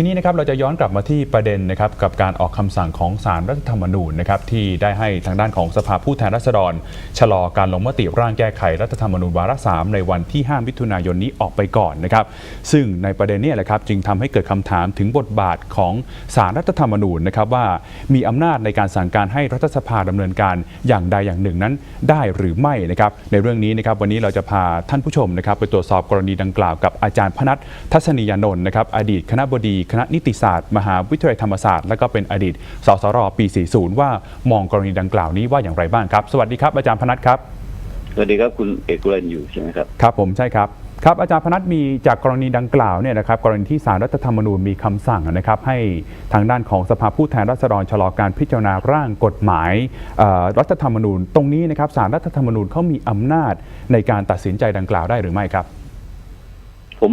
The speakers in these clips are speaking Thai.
ทีนี้นะครับเราจะย้อนกลับมาที่ประเด็นนะครับกับการออกคำสั่งของศาลรัฐธรรมนูญนะครับที่ได้ให้ทางด้านของสภาผู้แทนราษฎร ชะลอการลงมติร่างแก้ไขรัฐธรรมนูญวาระสามในวันที่ 5 มิถุนายนนี้ออกไปก่อนนะครับซึ่งในประเด็นนี้แหละครับจึงทำให้เกิดคำถามถึงบทบาทของศาลรัฐธรรมนูญนะครับว่ามีอำนาจในการสั่งการให้รัฐสภาดำเนินการอย่างใดอย่างหนึ่งนั้นได้หรือไม่นะครับในเรื่องนี้นะครับวันนี้เราจะพาท่านผู้ชมนะครับไปตรวจสอบกรณีดังกล่าวกับอาจารย์พนัททัศนียานนท์นะครับอดีตคณะบดีคณะนิติศาสตร์ มหาวิทยาลัยธรรมศาสตร์ และก็เป็นอดีต สสรปี 40 ว่ามองกรณีดังกล่าวนี้ว่าอย่างไรบ้างครับ สวัสดีครับอาจารย์พนัทครับสวัสดีครับคุณเอกกุลันอยู่ใช่ไหมครับครับผมใช่ครับครับอาจารย์พนัทมีจากกรณีดังกล่าวเนี่ยนะครับกรณีที่สารรัฐธรรมนูญมีคำสั่งนะครับให้ทางด้านของสภาผู้แทนราษฎรชะลอการพิจารณาร่างกฎหมายเอ่อรัฐธรรมนูญ ตรงนี้นะครับสารรัฐธรรมนูญเขามีอำนาจในการตัดสินใจดังกล่าวได้หรือไม่ครับ ผม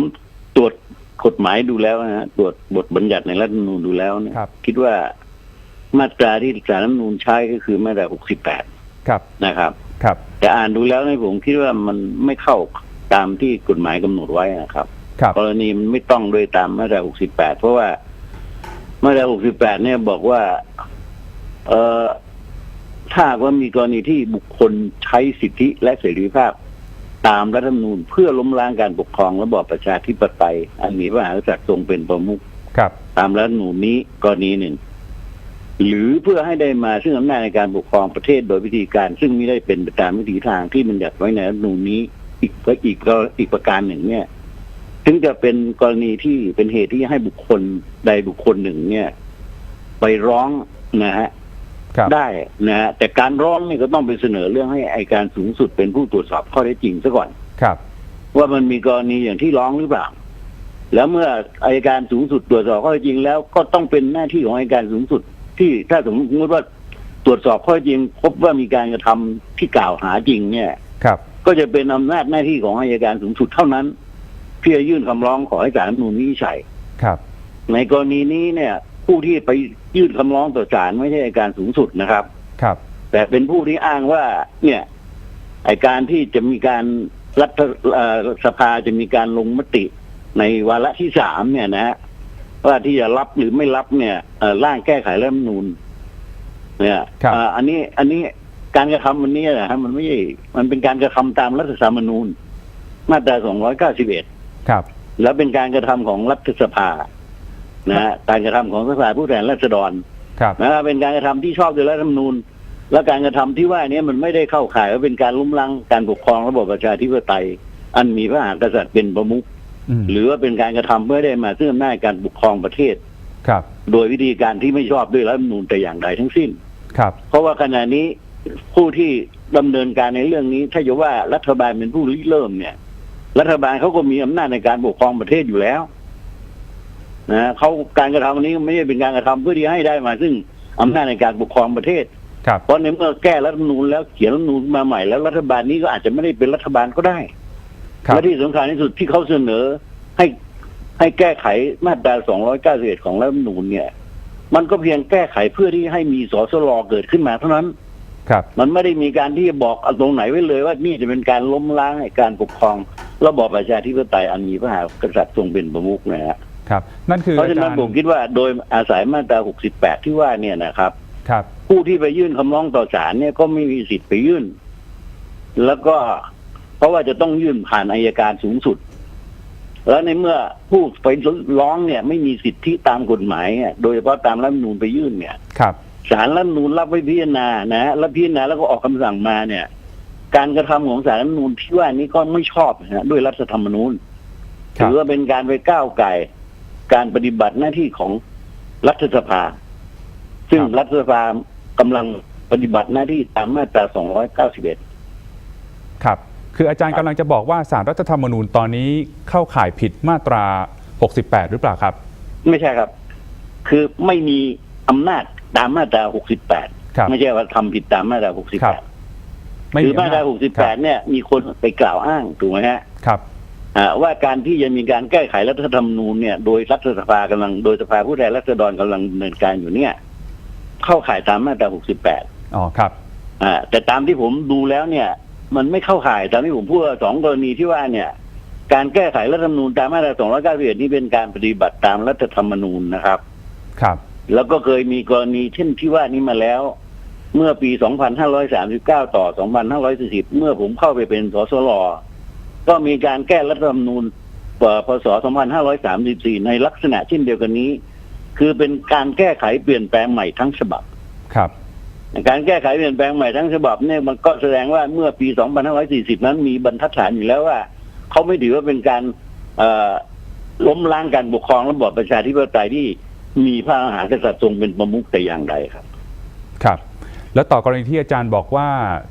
ตรวจ กฎหมายดูแล้วนะฮะตรวจบทบัญญัติในรัฐธรรมนูญดูแล้วเนี่ยครับ คิดว่ามาตราที่สารรัฐธรรมนูญใช้ก็คือมาตรา 68 ครับ นะครับ ครับ แต่อ่านดูแล้วเนี่ยผมคิดว่ามันไม่เข้าตามที่กฎหมายกำหนดไว้นะครับ ครับ กรณีมันไม่ต้องโดยตามมาตรา 68 เพราะว่ามาตรา 68 เนี่ยบอกว่า เอ่อถ้าหากว่ามีกรณีที่บุคคลใช้สิทธิและเสรีภาพ ตามรัฐธรรมนูญเพื่อล้มล้างการปกครองระบอบประชาธิปไตยอันมีพระมหากษัตริย์ทรงเป็นประมุขครับ ตามรัฐธรรมนูญนี้กรณีหนึ่ง หรือเพื่อให้ได้มาซึ่งอำนาจในการปกครองประเทศโดยวิธีการ ซึ่งไม่ได้เป็นไปตามวิถีทางที่มันจัดไว้ในรัฐธรรมนูญนี้ อีกอีกอีกประการหนึ่งเนี่ยถึงจะเป็นกรณีที่เป็นเหตุที่ให้บุคคลใดบุคคลหนึ่งเนี่ย ไปร้องนะฮะครับ ได้นะฮะแต่การร้องนี่ก็ต้องไปเสนอเรื่องให้อายการสูงสุดเป็นผู้ตรวจสอบข้อเท็จจริงซะก่อนครับ ว่ามันมีกรณีอย่างที่ร้องหรือเปล่า แล้วเมื่ออายการสูงสุดตรวจสอบข้อเท็จจริง แล้วก็ต้องเป็นหน้าที่ของอายการสูงสุด ที่ถ้าสมมติว่าตรวจสอบข้อเท็จจริง พบว่ามีการกระทำที่กล่าวหาจริงเนี่ยครับ ก็จะเป็นอำนาจหน้าที่ของอายการสูงสุดเท่านั้นที่จะยื่นคำร้องขอให้ศาลรัฐธรรมนูญวินิจฉัยครับ ในกรณีนี้เนี่ย ผู้ที่ไปยื่นคำร้องต่อศาลไม่ใช่อายการสูงสุดนะครับ ครับ แต่เป็นผู้ที่อ้างว่า เนี่ยไอการที่จะมีการรัฐเอ่อสภาจะมีการลงมติในวาระที่สามเนี่ยนะฮะว่าที่จะรับหรือไม่รับเนี่ยเอ่อร่างแก้ไขรัฐธรรมนูญเนี่ยครับ เอ่ออันนี้อันนี้การกระทำวันนี้นะฮะมันไม่ใช่มันเป็นการกระทำตามรัฐธรรมนูญ มาตราสองร้อยเก้าสิบเอ็ดครับ แล้วเป็นการกระทำของรัฐสภา นะฮะการกระทำของสภาผู้แทนราษฎรครับนะเป็นการกระทำที่ชอบโดยรัฐธรรมนูญ และการกระทำที่ว่านี้มันไม่ได้เข้าข่ายว่าเป็นการล้มล้างการปกครองระบบประชาธิปไตย อันมีพระมหากษัตริย์เป็นประมุขอืมหรือว่าเป็นการกระทำเพื่อได้มาซึ่งอำนาจการปกครองประเทศครับ โดยวิธีการที่ไม่ชอบด้วยรัฐธรรมนูญแต่อย่างใดทั้งสิ้นครับ เพราะว่าขณะนี้ผู้ที่ดำเนินการในเรื่องนี้ ถ้าจะว่ารัฐบาลเป็นผู้ริเริ่มเนี่ย รัฐบาลเขาก็มีอำนาจในการปกครองประเทศอยู่แล้ว นะเขาการกระทำอันนี้ไม่ใช่เป็นการกระทำเพื่อที่ให้ได้มา ซึ่งอำนาจในการปกครองประเทศครับเพราะในเมื่อแก้รัฐธรรมนูญแล้วเขียนรัฐธรรมนูญมาใหม่แล้วรัฐบาลนี้ก็อาจจะไม่ได้เป็นรัฐบาลก็ได้ครับและที่สำคัญที่สุดที่เขาเสนอให้ให้แก้ไขมาตรา 291 ของรัฐธรรมนูญเนี่ย มันก็เพียงแก้ไขเพื่อที่ให้มีสสลเกิดขึ้นมาเท่านั้นครับ มันไม่ได้มีการที่จะบอกเอาตรงไหนไว้เลยว่านี่จะเป็นการล้มล้างให้การปกครองระบอบประชาธิปไตยอันมีพระมหากษัตริย์ทรงเป็นประมุขนะฮะ ครับ นั่นคือเพราะฉะนั้นอจผมคิดว่าโดยอาศัยมาตรา 68 ที่ว่าเนี่ยนะครับ ครับ ผู้ที่ไปยื่นคำร้องต่อศาลเนี่ยก็ไม่มีสิทธิ์ไปยื่น แล้วก็เพราะว่าจะต้องยื่นผ่านอายการสูงสุด แล้วในเมื่อผู้ไปร้องเนี่ย ไม่มีสิทธิตามกฎหมายเนี่ยโดยเฉพาะตามรัฐธรรมนูญไปยื่นเนี่ยครับศาลรัฐธรรมนูญรับไว้พิจารณานะฮะแล้วพิจารณาแล้วก็ออกคำสั่งมาเนี่ย การกระทำของศาลรัฐธรรมนูญที่ว่านี้ก็ไม่ชอบนะฮะด้วยรัฐธรรมนูญครับถือว่าเป็นการไปก้าวไก่ การปฏิบัติหน้าที่ของรัฐสภา ซึ่งรัฐสภากำลังปฏิบัติหน้าที่ตามมาตรา 291 ครับ คืออาจารย์ครับกำลังจะบอกว่าสารรัฐธรรมนูญตอนนี้เข้าข่ายผิดมาตรา 68 หรือเปล่าครับ ไม่ใช่ครับ คือไม่มีอำนาจตามมาตรา 68ครับไม่ใช่ว่าทำผิดตามมาตราครับ68คือมาตราอำจครับ68 เนี่ย มีคนไปกล่าวอ้างถูกไหมฮะครับอ่า ว่าการที่จะมีการแก้ไขรัฐธรรมนูญเนี่ยโดยรัฐสภากำลังโดยสภาผู้แทนราษฎรกำลังดำเนินการอยู่เนี่ย เข้าข่ายตามมาตรา 68 อ๋อครับ อ่า แต่ตามที่ผมดูแล้วเนี่ย มันไม่เข้าข่ายตามที่ผมพูดว่าสองกรณีที่ว่าเนี่ย การแก้ไขรัฐธรรมนูญตามมาตรา 291 นี่เป็นการปฏิบัติตามรัฐธรรมนูญนะครับ ครับ แล้วก็เคยมีกรณีเช่นที่ว่านี้มาแล้ว เมื่อปี 2539 ต่อ 2540 เมื่อผมเข้าไปเป็นสสล ก็มีการแก้รัฐธรรมนูญเอ่อพศ 2534 ในลักษณะเช่นเดียวกันนี้ คือเป็นการแก้ไขเปลี่ยนแปลงใหม่ทั้งฉบับ ครับ การแก้ไขเปลี่ยนแปลงใหม่ทั้งฉบับเนี่ยมันก็แสดงว่าเมื่อปี 2540 นั้นมีบรรทัดฐานอยู่แล้วว่า เขาไม่ถือว่าเป็นการเอ่อล้มล้างการปกครองระบอบประชาธิปไตยที่มีพระมหากษัตริย์ทรงเป็นประมุขแต่อย่างใดครับ ครับ แล้วต่อกรณีที่อาจารย์บอกว่า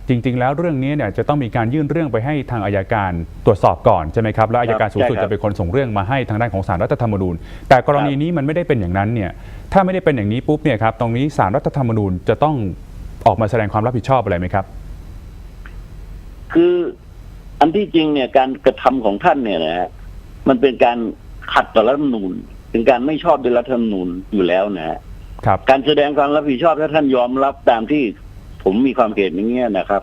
จริง ๆ แล้วเรื่องนี้เนี่ยจะต้องมีการยื่นเรื่องไปให้ทางอายการตรวจสอบก่อนใช่ไหมครับแล้วอายการสูงสุดใช่ครับจะเป็นคนส่งเรื่องมาให้ทางด้านของสารรัฐธรรมนูญ แต่กรณีนี้มันไม่ได้เป็นอย่างนั้นเนี่ยถ้าไม่ได้เป็นอย่างนี้ปุ๊บเนี่ยครับตรงนี้สารรัฐธรรมนูญจะต้องออกมาแสดงความรับผิดชอบอะไรไหมครับ คืออันที่จริงเนี่ยการกระทำของท่านเนี่ยนะฮะมันเป็นการขัดต่อรัฐธรรมนูญเป็นการไม่ชอบด้วยรัฐธรรมนูญอยู่แล้วนะฮะ ครับ การแสดงความรับผิดชอบถ้าท่านยอมรับตามที่ผมมีความเห็นอย่างเงี้ยนะครับ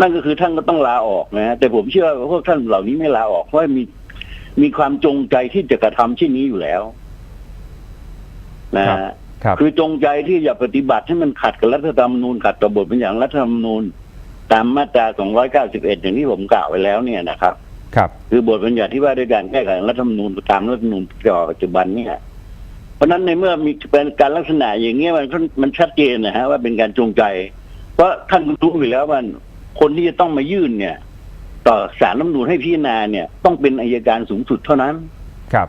นั่นก็คือท่านก็ต้องลาออกนะฮะแต่ผมเชื่อว่าพวกท่านเหล่านี้ไม่ลาออกเพราะมีมีความจงใจที่จะกระทำเช่นนี้อยู่แล้ว นะครัฮะบครับคือจงใจที่จะปฏิบัติให้มันขัดกับรัฐธรรมนูญขัดต่อบทบัญญัติรัฐธรรมนูญ ตามมาตรา 291 อย่างที่ผมกล่าวไว้แล้วเนี่ยนะครับ ครับ คือบทบัญญัติที่ว่าด้วยการแก้ไขรัฐธรรมนูญตามรัฐธรรมนูญปัจจุบันเนี่ย เพราะฉะนั้นในเมื่อมีเป็นการลักษณะอย่างเงี้ยมันก็มันชัดเจนนะฮะว่าเป็นการจงใจ เพราะท่านรู้อยู่แล้วว่าคนที่จะต้องมายื่นเนี่ย ต่อสารรัฐธรรมนูญให้พิจารณาเนี่ย ต้องเป็นอายการสูงสุดเท่านั้น ครับ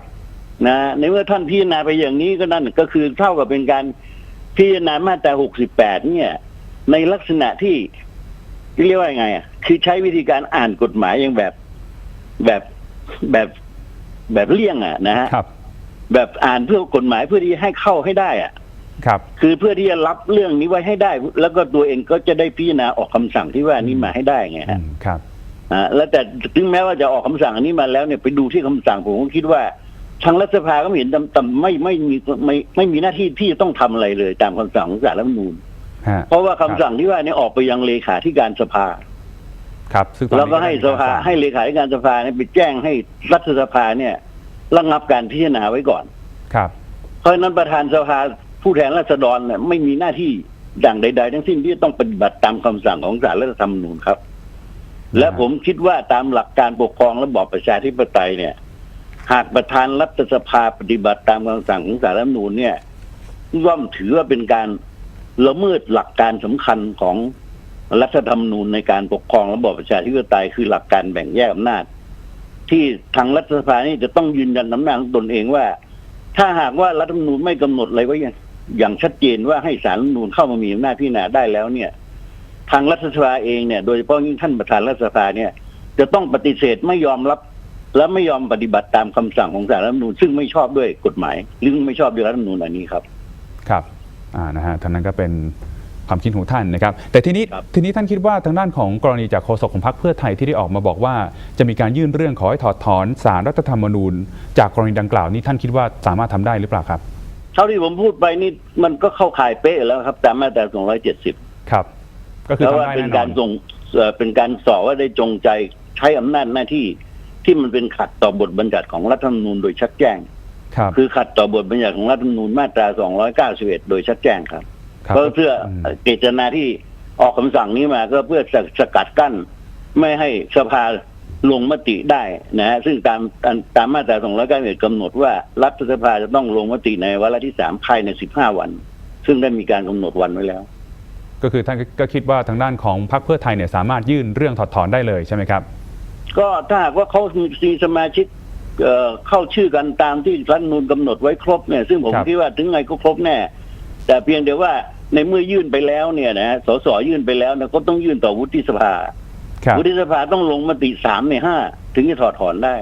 นะในเมื่อท่านพิจารณาไปอย่างนี้ก็นั่นก็คือเท่ากับเป็นการพิจารณามาตรา 68 เนี่ย ในลักษณะที่เรียกว่ายังไงอะคือใช้วิธีการอ่านกฎหมายอย่างแบบแบบแบบแบบเลี่ยงอะนะฮะครับ แบบอ่านเพื่อกฎหมายเพื่อที่ให้เข้าให้ได้อะครับ คือเพื่อที่จะรับเรื่องนี้ไว้ให้ได้ แล้วก็ตัวเองก็จะได้พิจารณาออกคำสั่งที่ว่านี้มาให้ได้ไงอืฮะมครับอ่าแล้วแต่ถึงแม้ว่าจะออกคำสั่งอันนี้มาแล้วเนี่ยไปดูที่คำสั่งผมก็คิดว่าทางรัฐสภาก็ไม่เห็นตำตำไม่ไม่มีไม่ไม่มีหน้าที่ที่จะต้องทำอะไรเลย ตามคำสั่งของศาลรัฐธรรมนูญฮะเพราะว่าคำสั่งที่ว่านี้ออกไปยังเลขาธิการสภา ครับซึ่งตอนแล้วนี้ก็ให้สภาให้เลขาธิการสภาเนี่ยไปแจ้งให้รัฐสภาเนี่ย ระงับการพิจารณาไว้ก่อน ครับ เพราะฉะนั้นประธานสภาผู้แทนราษฎรเนี่ยไม่มีหน้าที่ดังใด ๆ ทั้งสิ้นที่จะต้องปฏิบัติตามคำสั่งของศาลรัฐธรรมนูญครับ และผมคิดว่าตามหลักการปกครองระบอบประชาธิปไตยเนี่ย หากประธานรัฐสภาปฏิบัติตามคำสั่งของศาลรัฐธรรมนูญเนี่ยย่อมถือว่าเป็นการละเมิดหลักการสำคัญของรัฐธรรมนูญในการปกครองระบอบประชาธิปไตยคือหลักการแบ่งแยกอำนาจ ที่ทางรัฐสภานี่จะต้องยืนยันอำนาจของตนเองว่า ถ้าหากว่ารัฐธรรมนูญไม่กำหนดอะไรไว้อย่างชัดเจนว่าให้สารรัฐธรรมนูญเข้ามามีอำนาจพิจารณาได้แล้วเนี่ย ทางรัฐสภาเองเนี่ยโดยเฉพาะยิ่งท่านประธานรัฐสภาเนี่ย จะต้องปฏิเสธไม่ยอมรับ และไม่ยอมปฏิบัติตามคำสั่งของสารรัฐธรรมนูญซึ่งไม่ชอบด้วยกฎหมายหรือไม่ชอบด้วยรัฐธรรมนูญอันนี้ครับ ครับ อ่านะฮะท่านนั้นก็เป็น ความคิดของท่านนะครับ แต่ทีนี้ครับทีนี้ท่านคิดว่าทางด้านของกรณีจากโฆษกของพรรคเพื่อไทยที่ได้ออกมาบอกว่า จะมีการยื่นเรื่องขอให้ถอดถอนสารรัฐธรรมนูญ จากกรณีดังกล่าวนี้ท่านคิดว่าสามารถทำได้หรือเปล่าครับเท่าที่ผมพูดไปนี่มันก็เข้าข่ายเป๊ะแล้วครับตามมาตรา270 ครับ ก็คือแล้วทำว่าได้เป็นแน่นกาอรนส่งเอ่อเป็นการสอบว่าได้จงใจใช้อำนาจหน้าที่ที่มันเป็นขัดต่อบทบัญญัติของรัฐธรรมนูญโดยชัดแจ้ง ครับ คือขัดต่อบทบัญญัติของรัฐธรรมนูญมาตรา 291 โดยชัดแจ้งครับ ครับเพราะเพื่อมเจตนาที่ออกคำสั่งนี้มาก็เพื่อสสกัดกั้น ไม่ให้สภาลงมติได้นะฮะซึ่งตามตามตามมาตรา291กำหนดว่ารัฐสภาจะต้องลงมติในวาระที่สามภายใน 15 วัน ซึ่งได้มีการกำหนดวันไว้แล้ว ก็คือท่านก็คิดว่าทางด้านของพรรคเพื่อไทยเนี่ยสามารถยื่นเรื่องถอดถอนได้เลยใช่ไหมครับ ก็ถ้าหากว่าเขามีสมาชิกเอ่อเข้าชื่อกันตามที่รัฐธรรมนูญกำหนดไว้ครบเนี่ยซึ่งผมครับคิดว่าถึงไงก็ครบแน่ แต่เพียงแต่ว่าในเมื่อยื่นไปแล้วเนี่ยนะสสยื่นไปแล้วนะก็ต้องยื่นต่อวุฒิสภาครับวุฒิสภาต้องลงมติสามในห้าถึงจะถอดถอนได้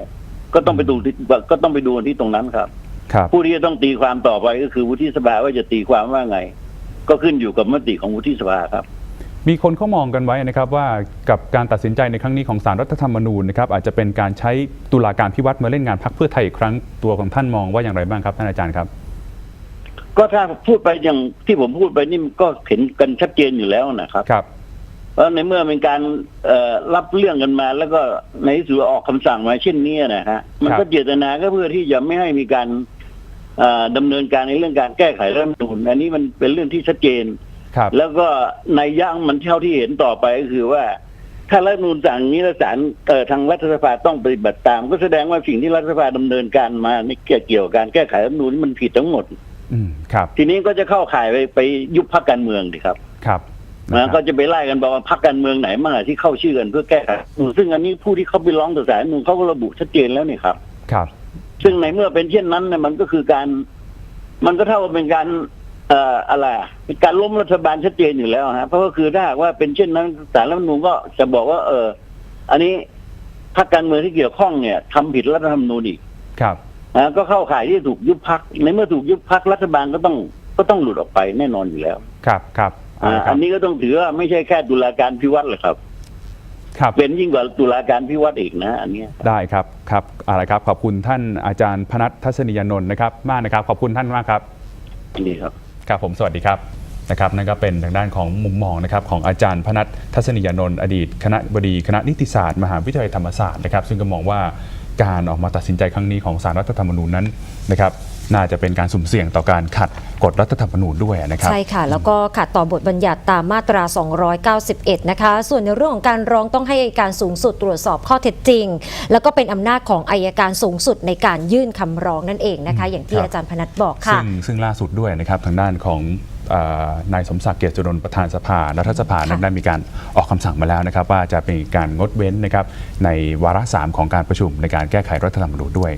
ก็ต้องไปดูที่ก็ต้องไปดูที่ตรงนั้นครับครับผู้ที่จะต้องตีความต่อไปก็คือวุฒิสภาว่าจะตีความว่าไง ก็ขึ้นอยู่กับมติของวุฒิสภาครับ มีคนเขามองกันไว้นะครับว่ากับการตัดสินใจในครั้งนี้ของสารรัฐธรรมนูญนะครับอาจจะเป็นการใช้ตุลาการพิวัตรมาเล่นงานพรรคเพื่อไทยอีกครั้งตัวของท่านมองว่าอย่างไรบ้างครับท่านอาจารย์ครับ ก็ถ้าพูดไปอย่างที่ผมพูดไปนี่มันก็เห็นกันชัดเจนอยู่แล้วนะครับ ครับ เพราะในเมื่อเป็นการเอ่อรับเรื่องกันมา แล้วก็ในที่สุดออกคำสั่งมาเช่นนี้นะฮะมันก็เจตนาก็เพื่อที่จะไม่ให้มีการเอ่อดำเนินการในเรื่องการแก้ไขรัฐธรรมนูญอันนี้มันเป็นเรื่องที่ชัดเจน ครับ แล้วก็ในยย่างมันเท่าที่เห็นต่อไปก็คือว่า ถ้ารัฐธรรมนูญสั่งอย่างนี้แล้วศาลเอ่อทางรัฐสภาต้องปฏิบัติตาม ก็แสดงว่าสิ่งที่รัฐสภาดำเนินการมาในเกี่ยวกับการแก้ไขรัฐธรรมนูญนี่มันผิดทั้งหมด อืม ครับ ทีนี้ก็จะเข้าข่ายไปไปยุบพักการเมืองดิครับ ครับนะก็จะไปไล่กันบอกว่าพักการเมืองไหนบ้างอะที่เข้าชื่อกันเพื่อแก้ไขรัฐธรรมนูญซึ่งอันนี้ผู้ที่เขาไปร้องต่อศาลรัฐธรรมนูญเขาก็ระบุชัดเจนแล้วนี่ครับ ครับ ซึ่งในเมื่อเป็นเช่นนั้นเนี่ยมันก็คือการ มันก็เท่ากับเป็นการ เอ่ออะไรอะเป็นการล้มรัฐบาลชัดเจนอยู่แล้วฮะเพราะก็คือถ้าหากว่าเป็นเช่นนั้นศาลรัฐธรรมนูญก็จะบอกว่า เออ อันนี้พรรคการเมืองที่เกี่ยวข้องเนี่ยทำผิดรัฐธรรมนูญอีกครับ นะก็เข้าข่ายที่ถูกยุบพักในเมื่อถูกยุบพักรัฐบาลก็ต้องก็ต้องหลุดออกไปแน่นอนอยู่แล้ว ครับครับอ่าเอาละคอัรับนนี้ก็ต้องถือว่าไม่ใช่แค่ตุลาการพิวัตรหรอกครับครับเป็นยิ่งกว่าตุลาการพิวัตรอีกนะอันเนี้ยได้ครับครับเอะไรครับ ขอบคุณท่านอาจารย์พนัททัศนียานนท์นะครับ มากนะครับ ขอบคุณท่านมากครับนี่ครับครับผมสวัสดีครับนะครับนั่นก็เป็นทางด้านของมุมมองนะครับของอาจารย์พนัททัศนียานนท์อดีต คณะบดีคณะนิติศาสตร์ มหาวิทยาลัยธรรมศาสตร์นะครับ ซึ่งก็มองว่า การออกมาตัดสินใจครั้งนี้ของสารรัฐธรรมนูญนั้นนะครับน่าจะเป็นการสุ่มเสี่ยงต่อการขัดกฎรัฐธรรมนูญด้วยนะครับ ใช่ค่ะ แล้วก็ขัดต่อบทบัญญัติตามมาตรา 291 นะคะ ส่วนในเรื่องของการร้องต้องให้อัยการสูงสุดตรวจสอบข้อเท็จจริง แล้วก็เป็นอำนาจของอายการสูงสุดในการยื่นคำร้องนั่นเองนะคะ อย่างที่ครับอาจารย์พนัทบอกค่ะ ซึ่งซึ่งล่าสุดด้วยนะครับทางด้านของเอ่อ นายสมศักดิ์เกียรติจุรนต์ประธานสภารัฐสภานั้นค่ะได้มีการออกคำสั่งมาแล้วนะครับ ว่าจะเป็นการงดเว้นนะครับในวาระสามของการประชุมในการแก้ไขรัฐธรรมนูญด้วย